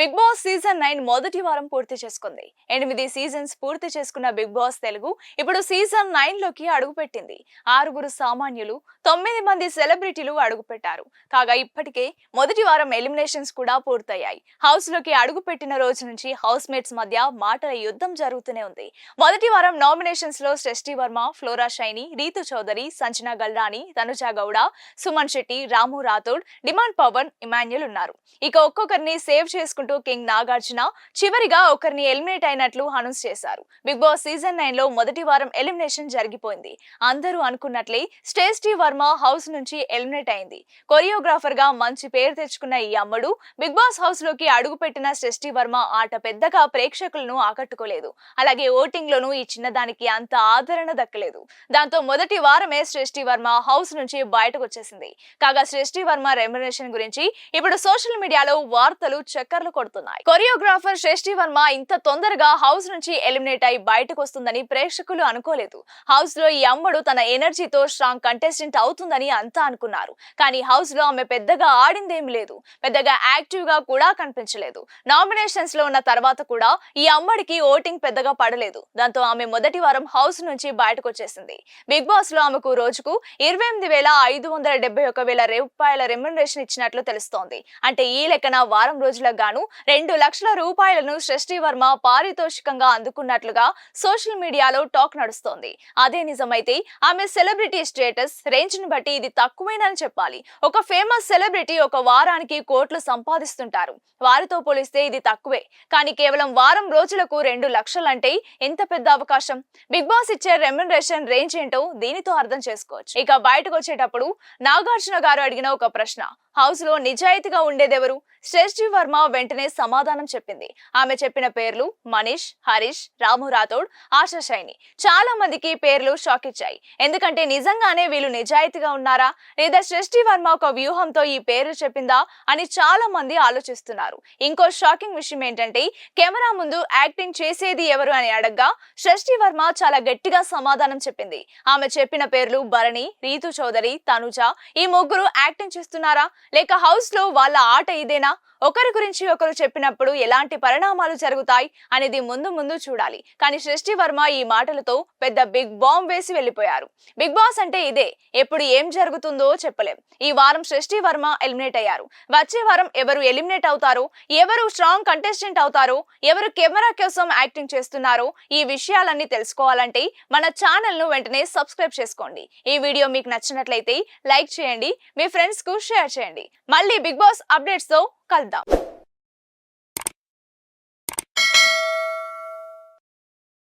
Big boss season nine మొదటి వారం పూర్తి చేసుకుంది. ఎనిమిది సీజన్స్ పూర్తి చేసుకున్న బిగ్ బాస్ తెలుగు ఇప్పుడు సీజన్ నైన్లోకి అడుగుపెట్టింది. ఆరుగురు సామాన్యులు తొమ్మిది మంది సెలబ్రిటీలు అడుగుపెట్టారు. కాగా ఇప్పటికే మొదటి వారం ఎలిమినేషన్స్ కూడా పూర్తయ్యాయి. హౌస్లోకి అడుగుపెట్టిన రోజు నుంచి హౌస్ మేట్స్ మధ్య మాటల యుద్ధం జరుగుతూనే ఉంది. మొదటి వారం నామినేషన్స్లో సృష్టి వర్మ ఫ్లోరా షైని రీతు చౌదరి సంజన గల్రాని తనుజా గౌడ సుమన్ శెట్టి రాము రాథోడ్ డిమాండ్ పవన్ ఇమాన్యుల్ ఉన్నారు. ఇక ఒక్కొక్కరిని సేవ్ చేసుకుంటూ కింగ్ నాగార్జున చివరిగా ఒకరిని ఎలిమినేట్ అయినట్లు అనౌన్స్ చేశారు. బిగ్ బాస్ సీజన్ నైన్లో మొదటి వారం ఎలిమినేషన్ జరిగిపోయింది. అందరూ అనుకున్నట్లే స్టేస్టీ వర్మ హౌస్ నుంచి ఎలిమినేట్ అయింది. కొరియోగ్రాఫర్గా మంచి పేరు తెచ్చుకున్న ఈ అమ్మడు బిగ్ బాస్ హౌస్లోకి అడుగుపెట్టిన శ్రేష్ఠి వర్మ ఆట పెద్దగా ప్రేక్షకులను ఆకట్టుకోలేదు. అలాగే ఓటింగ్ లోనూ ఈ చిన్నదానికి అంత ఆదరణ దక్కలేదు. దాంతో మొదటి వారమే శ్రేష్ఠి వర్మ హౌస్ నుంచి బయటకు వచ్చేసింది. కాగా శ్రేష్ఠి వర్మ రెమ్యునేషన్ గురించి ఇప్పుడు సోషల్ మీడియాలో వార్తలు చక్కర్లు కొడుతున్నాయి. కొరియోగ్రాఫర్ శ్రేష్ఠి వర్మ ఇంత తొందరగా హౌస్ నుంచి ఎలిమినేట్ అయి బయటకు వస్తుందని ప్రేక్షకులు అనుకోలేదు. హౌస్లో ఈ అమ్మడు తన ఎనర్జీతో స్ట్రాంగ్ కంటెస్టెంట్ అవుతుందని అంతా అనుకున్నారు. కానీ హౌస్లో ఆమె పెద్దగా ఆడిందేం లేదు. పెద్దగా యాక్టివ్గా కూడా కనిపించలేదు. నామినేషన్స్లో ఉన్న తర్వాత కూడా ఈ అమ్మడికి ఓటింగ్ పెద్దగా పడలేదు. దాంతో ఆమె మొదటి వారం హౌస్ నుంచి బయటకు వచ్చేసింది. బిగ్ బాస్లో ఆమెకు రోజుకు ఇరవై ఎనిమిది వేల ఐదు వందల డెబ్బై ఒక వేల రూపాయల రెమ్యునరేషన్ ఇచ్చినట్లు తెలుస్తోంది. అంటే ఈ లెక్కన వారం రోజులకు గాను రెండు లక్షల రూపాయలను సృష్టి వర్మ పారితోషికంగా అందుకున్నట్లుగా సోషల్ మీడియాలో టాక్ నడుస్తోంది. అదే నిజమైతే ఆమె సెలబ్రిటీ స్టేటస్ రేంజ్ని బట్టి ఇది తక్కువేనని చెప్పాలి. ఒక ఫేమస్ సెలబ్రిటీ ఒక వారానికి కోట్లు సంపాదిస్తుంటారు. వారితో పోలిస్తే ఇది తక్కువే. కానీ కేవలం వారం రోజులకు రెండు లక్షలంటే ఎంత పెద్ద అవకాశం? బిగ్ బాస్ ఇచ్చే రెమ్యునరేషన్ రేంజ్ ఏంటో దీనితో అర్థం చేసుకోవచ్చు. ఇక బయటకు వచ్చేటప్పుడు నాగార్జున గారు అడిగిన ఒక ప్రశ్న. హౌస్లో నిజాయితీగా ఉండేదెవరు? శ్రేష్ఠి వర్మ వెంటనే సమాధానం చెప్పింది. ఆమె చెప్పిన పేర్లు మనీష్ హరీష్ రాము రాథోడ్ ఆశా షైని. చాలా మందికి పేర్లు షాక్ ఇచ్చాయి. ఎందుకంటే నిజంగానే వీళ్ళు నిజాయితీగా ఉన్నారా? లేదా శ్రేష్ఠి వర్మ ఒక వ్యూహంతో ఈ పేర్లు చెప్పిందా? అని చాలా మంది ఆలోచిస్తున్నారు. ఇంకో షాకింగ్ విషయం ఏంటంటే కెమెరా ముందు యాక్టింగ్ చేసేది ఎవరు అని అడగ్గా శ్రేష్ఠి వర్మ చాలా గట్టిగా సమాధానం చెప్పింది. ఆమె చెప్పిన పేర్లు భరణి రీతు చౌదరి తనుజ. ఈ ముగ్గురు యాక్టింగ్ చేస్తున్నారా? లేక హౌస్లో వాళ్ళ ఆట ఇదేనా ఒకరి గురించి ఒకరు చెప్పినప్పుడు ఎలాంటి పరిణామాలు జరుగుతాయి అనేది ముందు ముందు చూడాలి. కానీ సృష్టి వర్మ ఈ మాటలతో పెద్ద బిగ్ బాంబ్ వేసి వెళ్ళిపోయారు. బిగ్ బాస్ అంటే ఇదే ఎప్పుడు ఏం జరుగుతుందో చెప్పలేం. ఈ వారం సృష్టి వర్మ ఎలిమినేట్ అయ్యారు. వచ్చే వారం ఎవరు ఎలిమినేట్ అవుతారో ఎవరు స్ట్రాంగ్ కంటెస్టెంట్ అవుతారో ఎవరు కెమెరా కోసం యాక్టింగ్ చేస్తున్నారో ఈ విషయాలన్నీ తెలుసుకోవాలంటే మన ఛానల్ను వెంటనే సబ్స్క్రైబ్ చేసుకోండి. ఈ వీడియో మీకు నచ్చినట్లయితే లైక్ చేయండి మీ ఫ్రెండ్స్కు షేర్ చేయండి. మళ్ళీ బిగ్ బాస్ అప్డేట్స్తో కలుద్దాం.